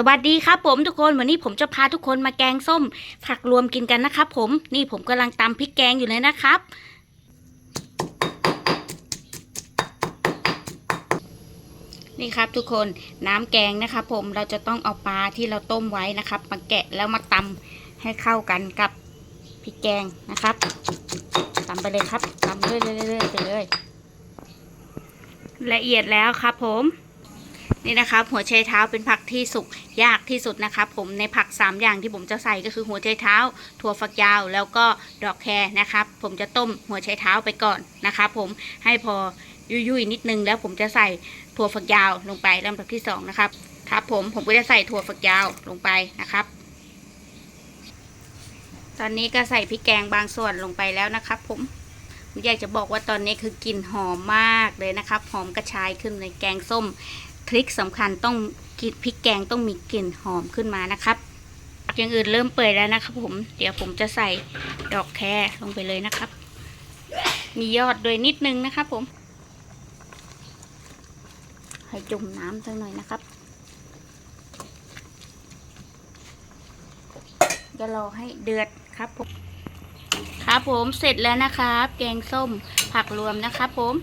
สวัสดีครับผมทุกคนวันนี้ผมจะพาทุกคนมาแกงส้ม ผักรวมกินกันนะครับผมนี่ผมกำลังตำพริกแกงอยู่เลยนะครับ นี่ครับทุกคนน้ำแกงนะครับผมเราจะต้องเอาปลาที่เราต้มไว้นะครับมาแกะแล้วมาตำให้เข้ากันกับพริกแกงนะครับตำไปเลยครับตำเรื่อยๆๆไปเลยละเอียดแล้วครับผม นี่นะครับหัวไชเท้าเป็นผักที่สุกยากที่สุดนะครับผมในผัก 3 อย่างที่ผมจะใส่ก็คือหัวไชเท้า ถั่วฝักยาว แล้วก็ดอกแครนะครับ ผมจะต้มหัวไชเท้าไปก่อนนะครับผมให้พอยุ่ยๆนิดนึงแล้วผมจะใส่ถั่วฝักยาวลงไปลำดับที่สองนะครับครับผมผมก็จะใส่ถั่วฝักยาวลงไปนะครับ ตอนนี้ก็ใส่พริกแกงบางส่วนลงไปแล้วนะครับผมผมอยากจะบอกว่าตอนนี้คือกลิ่นหอมมากเลยนะครับ หอมกระชายขึ้นในแกงส้ม ทริคสำคัญต้องกินพริกแกงต้องมีกลิ่นหอมขึ้นมานะครับอย่างอื่นเริ่มเปื่อยแล้วนะครับผม เดี๋ยวผมจะใส่ดอกแครลงไปเลยนะครับ มียอดด้วยนิดนึงนะครับผม ให้จุ่มน้ำสักหน่อยนะครับจะรอให้เดือดครับผม ครับผมเสร็จแล้วนะครับ แกงส้มผักรวมนะครับผม